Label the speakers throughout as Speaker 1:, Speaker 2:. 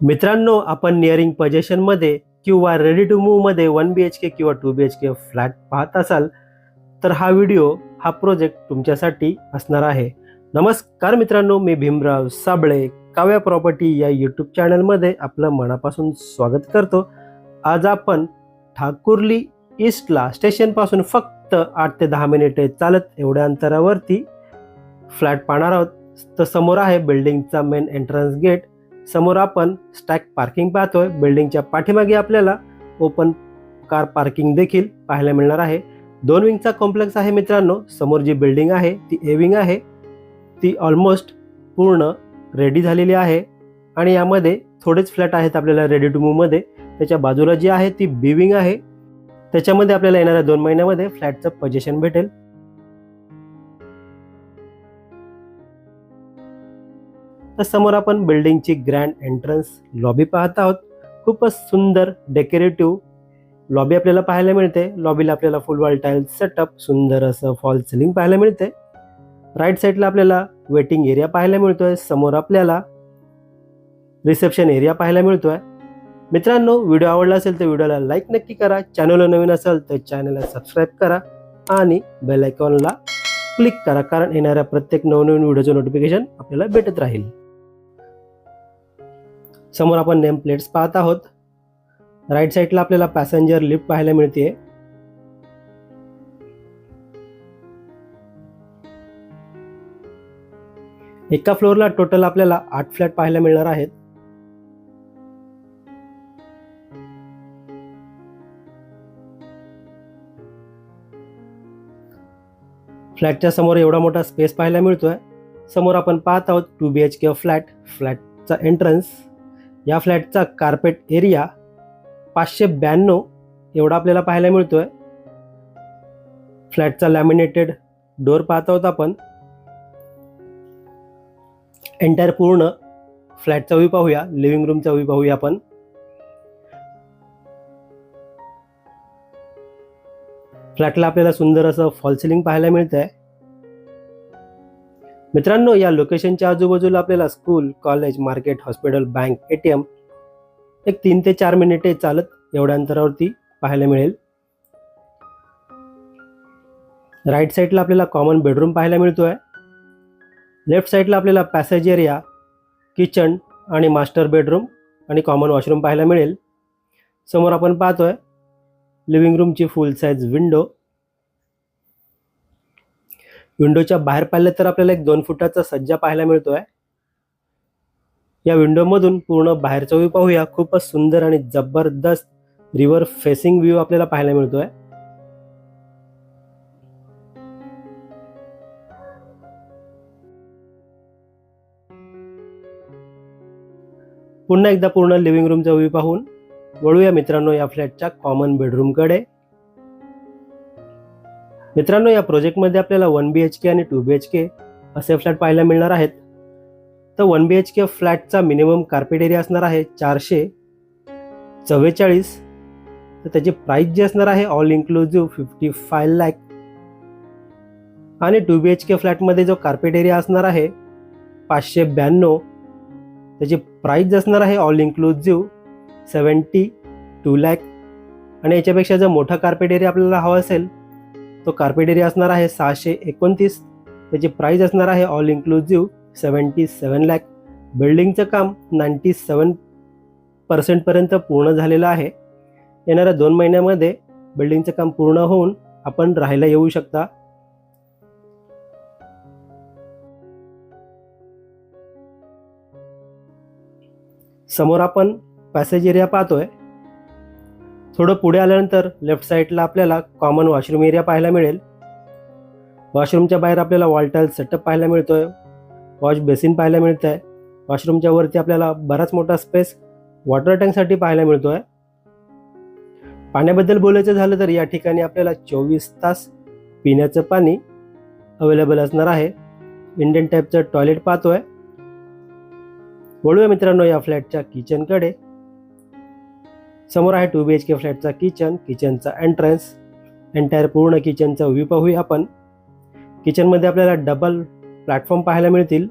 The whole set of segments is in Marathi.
Speaker 1: मित्रांनो आपण निअरिंग पजेशनमध्ये किंवा रेडी टू मूवमध्ये वन बी एच के किंवा two B H K flat पाहत असाल तर हा व्हिडिओ हा प्रोजेक्ट तुमच्यासाठी असणार आहे. नमस्कार मित्रांनो मी भीमराव साबळे काव्या प्रॉपर्टी या यूट्यूब चॅनलमध्ये आपलं मनापासून स्वागत करतो. आज आपण ठाकुर्ली ईस्टला स्टेशनपासून फक्त आठ ते दहा मिनिटे चालत एवढ्या अंतरावरती फ्लॅट पाहणार आहोत. तर समोर आहे बिल्डिंगचा मेन एंट्रन्स गेट समोर आपण स्टॅक पार्किंग पाहतोय. बिल्डिंगच्या पाठीमागे आपल्याला ओपन कार पार्किंग देखील पाहायला मिळणार आहे. दोन विंगचा कॉम्प्लेक्स आहे मित्रांनो. समोर जी बिल्डिंग आहे ती ए विंग आहे. ती ऑलमोस्ट पूर्ण रेडी झालेली आहे. आणि यामध्ये थोडेच फ्लॅट आहेत आपल्याला रेडी टू मूवमध्ये त्याच्या बाजूला जी आहे ती बी विंग आहे. त्याच्यामध्ये आपल्याला येणाऱ्या दोन महिन्यामध्ये फ्लॅटचं पजेशन भेटेल. तर समोर आपण बिल्डिंगची ग्रँड एंट्रन्स लॉबी पाहत आहोत. खूपच सुंदर डेकोरेटिव्ह लॉबी आपल्याला पाहायला मिळते. लॉबीला आपल्याला फुल वॉल टाईल सेटअप सुंदर असं फॉल सिलिंग पाहायला मिळते. राईट साईडला आपल्याला वेटिंग एरिया पाहायला मिळतोय. समोर आपल्याला रिसेप्शन एरिया पाहायला मिळतोय. मित्रांनो व्हिडिओ आवडला असेल तर व्हिडिओला लाईक नक्की करा. चॅनलला नवीन असेल तर चॅनलला सबस्क्राईब करा आणि बेल आयकॉनला क्लिक करा. कारण येणाऱ्या प्रत्येक नवनवीन व्हिडिओचं नोटिफिकेशन आपल्याला भेटत राहील. समोर आपण नेम प्लेट्स पाहत आहोत. राईट साईडला आपल्याला पॅसेंजर लिफ्ट पाहायला मिळते. एका फ्लोअरला टोटल आपल्याला आठ फ्लॅट पाहायला मिळणार आहेत. फ्लॅटच्या समोर एवढा मोठा स्पेस पाहायला मिळतोय. समोर आपण पाहत आहोत two B H K flat फ्लॅटचा entrance या फ्लॅटचा कार्पेट एरिया पाचशे ब्याण्णव एवढा आपल्याला पाहायला मिळतोय. फ्लॅटचा लॅमिनेटेड डोअर पाहत आहोत आपण. एंटायर पूर्ण फ्लॅटचा व्ह्यू पाहूया लिव्हिंग रूमचा व्ह्यू पाहूया आपण. फ्लॅटला आपल्याला सुंदर असं फॉल सिलिंग पाहायला मिळतं आहे मित्रांनो या लोकेशनच्या आजूबाजूला आपल्याला school college market hospital bank A T M एक तीन ते चार मिनिटे चालत एवढ्या अंतरावरती पाहायला मिळेल. राईट साईडला आपल्याला कॉमन बेडरूम पाहायला मिळतोय. लेफ्ट साईडला आपल्याला पॅसेज एरिया किचन आणि मास्टर बेडरूम आणि कॉमन वॉशरूम पाहायला मिळेल. समोर आपण पाहतोय लिव्हिंग रूमची फुल साईज विंडो विंडोच्या बाहेर पाहिलं तर आपल्याला एक दोन फुटाचा सज्जा पाहायला मिळतोय. या विंडोमधून पूर्ण बाहेरचा व्ह्यू पाहूया. खूपच सुंदर आणि जबरदस्त रिव्हर फेसिंग व्ह्यू आपल्याला पाहायला मिळतोय. पुन्हा एकदा पूर्ण लिव्हिंग रूमचा व्ह्यू पाहून वळूया मित्रांनो या फ्लॅटच्या कॉमन बेडरूमकडे मित्रांनो या प्रोजेक्टमध्ये आपल्याला वन बी एच के आणि टू बी एच के असे फ्लॅट पाहायला मिळणार आहेत. तर वन बी एच के फ्लॅटचा मिनिमम कार्पेट एरिया असणार आहे चारशे चव्वेचाळीस. तर त्याची प्राईस जी असणार आहे all inclusive fifty five lakh आणि टू बी एच के फ्लॅटमध्ये जो कार्पेट एरिया असणार आहे पाचशे ब्याण्णव. त्याची प्राईस असणार आहे all inclusive seventy two lakh आणि याच्यापेक्षा जर मोठा कार्पेट एरिया आपल्याला हवा असेल तो कार्पेट एरिया असणार आहे सहाशे एकोणतीस. त्याची प्राईज असणार आहे all inclusive seventy seven lakh बिल्डिंगचं काम नाईंटी सेवन पर्सेंटपर्यंत पूर्ण झालेलं आहे. येणाऱ्या दोन महिन्यामध्ये बिल्डिंगचं काम पूर्ण होऊन आपण राहायला येऊ शकता. समोर आपण पॅसेज एरिया पाहतोय. थोडं पुढे आल्यानंतर लेफ्ट साईडला आपल्याला कॉमन वॉशरूम एरिया पाहायला मिळेल. वॉशरूमच्या बाहेर आपल्याला वॉलटाईल सेटअप पाहायला मिळतोय. वॉश बेसिन पाहायला मिळत आहे वॉशरूमच्या वरती आपल्याला बराच मोठा स्पेस वॉटर टँकसाठी पाहायला मिळतोय. पाण्याबद्दल बोलायचं झालं तर या ठिकाणी आपल्याला चोवीस तास पिण्याचं पाणी अवेलेबल असणार आहे. इंडियन टाईपचं टॉयलेट पाहतोय. वळूया मित्रांनो या फ्लॅटच्या किचनकडे समोर आहे टू बी एच के फ्लॅटचा किचन. किचनचा एंट्रन्स एंटायर पूर्ण किचनचा व्ह्यू पाहूया आपण. किचनमध्ये आपल्याला डबल प्लॅटफॉर्म पाहायला मिळतील.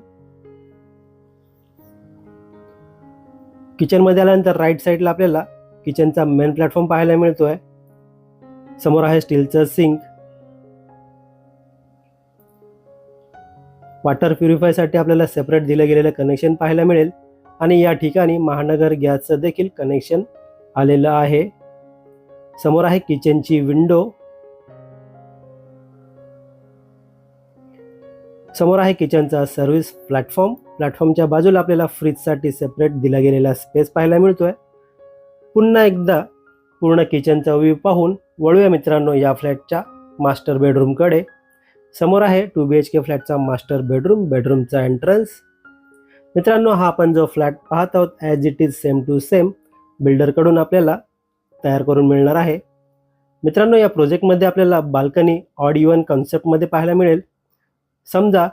Speaker 1: किचनमध्ये आल्यानंतर राईट साईडला आपल्याला किचनचा मेन प्लॅटफॉर्म पाहायला मिळतो आहे समोर आहे स्टीलचं सिंक वॉटर प्युरिफायसाठी आपल्याला सेपरेट दिलं गेलेलं कनेक्शन पाहायला मिळेल. आणि या ठिकाणी महानगर गॅसचं देखील कनेक्शन आलेलं आहे. समोर आहे किचनची विंडो. समोर आहे किचनचा सर्व्हिस प्लॅटफॉर्म. प्लॅटफॉर्मच्या बाजूला आपल्याला फ्रीजसाठी सेपरेट दिला गेलेला स्पेस पाहायला मिळतोय. पुन्हा एकदा पूर्ण किचनचा व्ह्यू पाहून वळूया मित्रांनो या फ्लॅटच्या मास्टर बेडरूमकडे समोर आहे टू बी एच के फ्लॅटचा मास्टर बेडरूम बेडरूमचा एंट्रन्स. मित्रांनो हा आपण जो फ्लॅट पाहत आहोत as it is same to same बिल्डरकडून आपल्याला तयार करून मिळणार आहे. मित्रांनो या प्रोजेक्टमध्ये आपल्याला बाल्कनी ऑड इवन कन्सेप्टमध्ये पाहायला मिळेल. समजा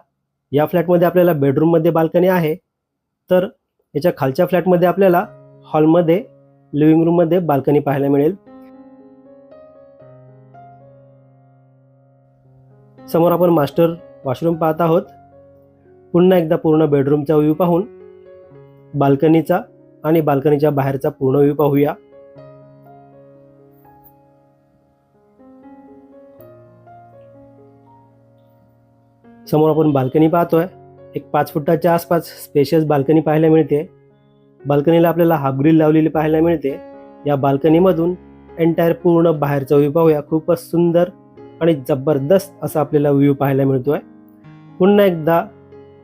Speaker 1: या फ्लॅटमध्ये आपल्याला बेडरूममध्ये बाल्कनी आहे. तर याच्या खालच्या फ्लॅटमध्ये आपल्याला हॉलमध्ये लिव्हिंग रूममध्ये बाल्कनी पाहायला मिळेल. समोर आपण मास्टर वॉशरूम पाहत आहोत. पुन्हा एकदा पूर्ण बेडरूमचा व्ह्यू पाहून बाल्कनीचा आणि बाल्कनीच्या बाहेरचा पूर्ण व्ह्यू पाहूया. समोर आपण बाल्कनी पाहतोय. एक पाच फुटाच्या आसपास स्पेशियस बाल्कनी पाहायला मिळते. बाल्कनीला आपल्याला हाफ ग्रिल लावलेली पाहायला मिळते. या बाल्कनीमधून एंटायर पूर्ण बाहेरचा व्ह्यू पाहूया. खूपच सुंदर आणि जबरदस्त असा आपल्याला व्ह्यू पाहायला मिळतोय. पुन्हा एकदा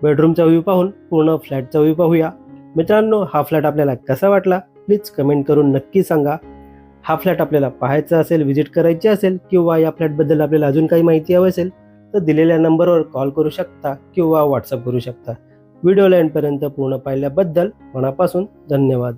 Speaker 1: बेडरूमचा व्ह्यू पाहून पूर्ण फ्लॅटचा व्ह्यू पाहूया. मित्रांनो हा फ्लॅट आपल्याला कसा वाटला? प्लीज कमेंट करून नक्की सांगा. हा फ्लॅट आपल्याला पाहायचा असेल व्हिजिट करायची असेल किंवा या फ्लॅटबद्दल आपल्याला अजून काही माहिती हवी असेल तर दिलेल्या नंबरवर कॉल करू शकता किंवा व्हॉट्सअप करू शकता. व्हिडिओला एंडपर्यंत पूर्ण पाहिल्याबद्दल मनापासून धन्यवाद.